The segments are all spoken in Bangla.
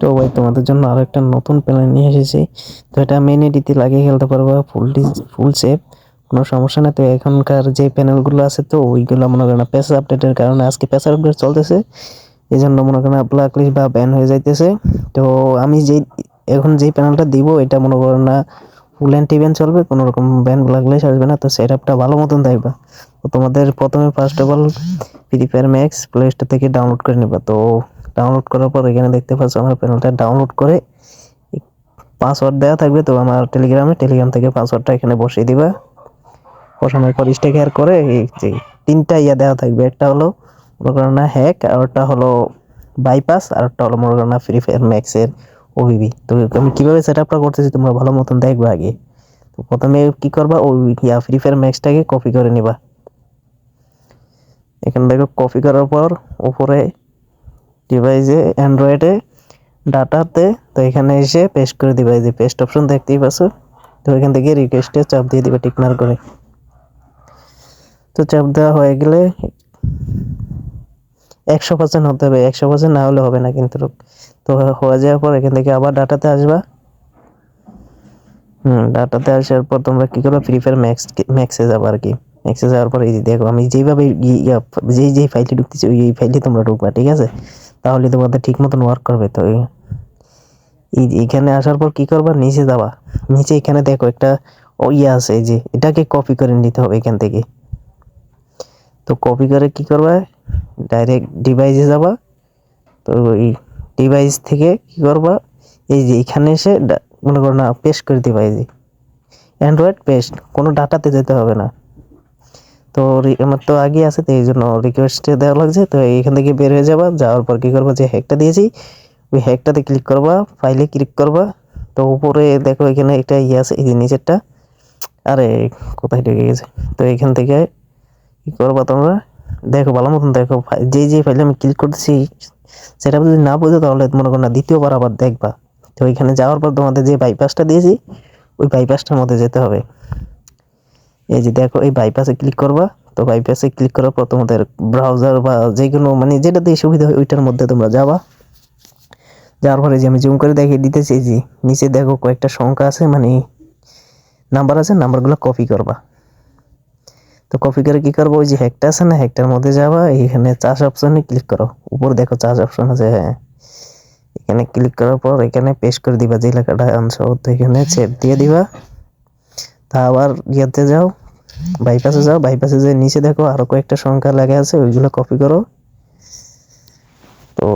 তো ভাই, তোমাদের জন্য আরও একটা নতুন প্ল্যান নিয়ে এসেছি। তো এটা মেন এডিতে লাগিয়ে খেলতে পারবা ফুল ফুল সেভ কোনো সমস্যা নেই। তো এখনকার যে প্যানেলগুলো আছে তো, ওইগুলো মনে করেন প্যাস আপডেটের কারণে আজকে প্যাস আপডেট চলতেছে। এই জন্য মনে করেন ব্ল্যাক লিস্ট বা ব্যান হয়ে যাইতেছে। তো আমি যেই, এখন যেই প্যানেলটা দিব, এটা মনে করেন না ফুল অ্যান্ড টিভেন চলবে। কোনো রকম ব্যান ব্ল্যাক লিস্ট আসবে না। তো সেট আপটা ভালো মতন দেখবা তো তোমাদের প্রথমে first of all free fire max Play Store থেকে ডাউনলোড করে নেবা। তো ডাউনলোড করার পর এখানে দেখতে পাচ্ছ আমার প্যানেলটা ডাউনলোড করে পাসওয়ার্ড দেওয়া থাকবে, তো আমার টেলিগ্রামে টেলিগ্রাম থেকে পাসওয়ার্ডটা এখানে বসিয়ে দিবা। বসানোর পর স্টেকার করে এই তিনটা ইয়া দেওয়া থাকবে, একটা হলো মনে করো না হ্যাক আর একটা হলো বাইপাস আর একটা হলো মনে করো না ফ্রি ফায়ার ম্যাক্সের ওবিবি তো আমি কীভাবে সেট আপটা করতেছি তোমরা ভালো মতন দেখবে আগে। তো প্রথমে কী করবা ও ইয়া ফ্রি ফায়ার ম্যাক্সটাকে কপি করে নিবা। এখানে দেখো কপি করার পর উপরে ডিভাইসে অ্যান্ড্রয়েডে ডাটাতে তো এখানে এসে পেস্ট করে দিবা এই যে পেস্ট অপশন দেখতেই পাচ্ছ। তো এখান থেকে রিকোয়েস্টে চাপ দিয়ে দিবে টিকমার করে। তো চাপ দেওয়া হয়ে গেলে একশো পার্সেন্ট হতে হবে। একশো পার্সেন্ট না হলে হবে না কিন্তু তো হয়ে যাওয়ার পর এখান থেকে আবার ডাটাতে আসবা। হুম ডাটাতে আসার পর তোমরা কী করবে? ফ্রি ফায়ার ম্যাক্স ম্যাক্সে যাব আর কি ম্যাক্সে যাওয়ার পর এই দেখো, আমি যেইভাবে যেই যেই ফাইলটি ঢুকতেছি, ওই, এই ফাইলটি তোমরা ঢুকবা, ঠিক আছে? তাহলে তোমাদের ঠিক মতন ওয়ার্ক করবে তো। এই এখানে আসার পর কি করবা? নিচে যাবা। নিচে এখানে দেখো একটা ইয়ে আছে যে, এটাকে কপি করে নিতে হবে এখান থেকে। তো কপি করে কি করবা? ডাইরেক্ট ডিভাইসে যাবা। তো ওই ডিভাইস থেকে কি করবা? এই যে এখানে এসে মনে করো না পেস্ট করে দিবা এই যে। অ্যান্ড্রয়েড পেস্ট কোনো ডাটাতে যেতে হবে না। তো আমার তো আগে আছে, তো এই জন্য রিকোয়েস্টে দেওয়া লাগছে। তো এইখান থেকে বের হয়ে যাবা, যাওয়ার পর কী করবা? যে হ্যাকটা দিয়েছি, ওই হ্যাকটাতে ক্লিক করবা ফাইলে ক্লিক করবা। তো উপরে দেখো এখানে একটা ইয়ে আছে, এই যে নিচেরটা। আরে, কোথায় ঢুকে গেছে? তো এখান থেকে কী করবা তোমরা? দেখো, ভালো মতন দেখো যেই যে ফাইলে আমি ক্লিক করতেছি, সেটা যদি না বোঝো তাহলে মনে করো না, দ্বিতীয়বার আবার দেখবা। তো ওইখানে যাওয়ার পর তোমাদের যে বাইপাসটা দিয়েছি, ওই বাইপাসটার মধ্যে যেতে হবে। এই যে দেখো, এই বাইপাসে ক্লিক করবা। তো বাইপাসে ক্লিক করার পর তোমাদের ব্রাউজার বা যে কোনো মানে যেটা দিয়ে সুবিধা হয়, ওইটার মধ্যে তোমরা যাবা। যাওয়ার পরে যে আমি জুম করে দেখিয়ে দিতেছি যে নিচে দেখো কয়েকটা সংখ্যা আছে মানে নাম্বার আছে নাম্বারগুলো কপি করবা। তো কপি করে কি করব? ওই যে হ্যাকটা আছে না হ্যাকটার মধ্যে যাবা এখানে চাষ অপশনে ক্লিক করো। উপর দেখো চাষ অপশন আছে হ্যাঁ। এখানে ক্লিক করার পর এখানে পেস্ট করে দিবা, যে এলাকাটা আনছো, তো এখানে সেভ দিয়ে দিবা। তা আবার ইয়েতে যাও বাইপাসে যাও বাইপাসে যে নিচে দেখো আরও কয়েকটা সংখ্যা লেখা আছে, ওইগুলো কপি করো। তো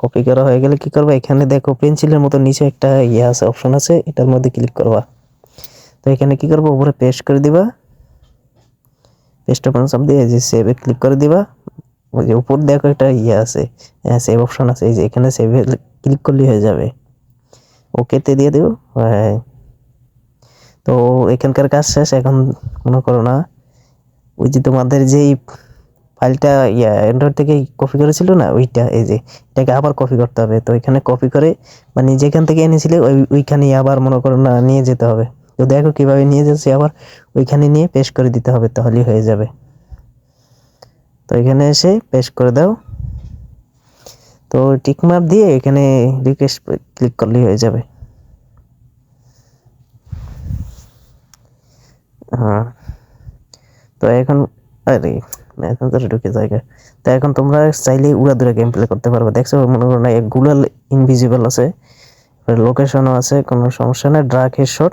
কপি করা হয়ে গেলে কি করবা? এখানে দেখো পেন্সিলের মতো নিচে একটা ইয়ে আছে অপশন আছে, এটার মধ্যে ক্লিক করবা। তো এখানে কি করব? উপরে পেস্ট করে দিবা। পেস্ট অপশন সব দিয়ে যে সেভে ক্লিক করে দিবা। ওই যে উপর দেখো একটা ইয়ে আছে হ্যাঁ সেভ অপশন আছে, এই যে এখানে সেভে ক্লিক করলেই হয়ে যাবে। ওকেতে দিয়ে দেবো হ্যাঁ। তো এখানকার কাজ শেষ, এখন মনে করো না। ওই যে তোমাদের যেই ফাইলটা, ইয়া অ্যান্ড্রয়েড থেকে কপি করেছিল না? ওইটা, এই যে, এটাকে আবার কপি করতে হবে। তো এখানে কপি করে মানে যেখান থেকে এনেছিলে, ওই, ওইখানেই আবার মনে করো না, নিয়ে যেতে হবে। তো দেখো কীভাবে নিয়ে যাচ্ছে, আবার ওইখানে নিয়ে পেশ করে দিতে হবে, তাহলেই হয়ে যাবে। তো এখানে এসে পেশ করে দাও। তো টিকমার দিয়ে এখানে রিকোয়েস্ট ক্লিক করলেই হয়ে যাবে। তো এখন, আরে, এখন তো ঢুকে জায়গা তো এখন তোমরা চাইলে উড়া দূরে গেম প্লে করতে পারবে। দেখছ, মনে করো না গুগল ইনভিজিবল আছে। লোকেশনও আছে, কোনো সমস্যা নেই। Drug head shot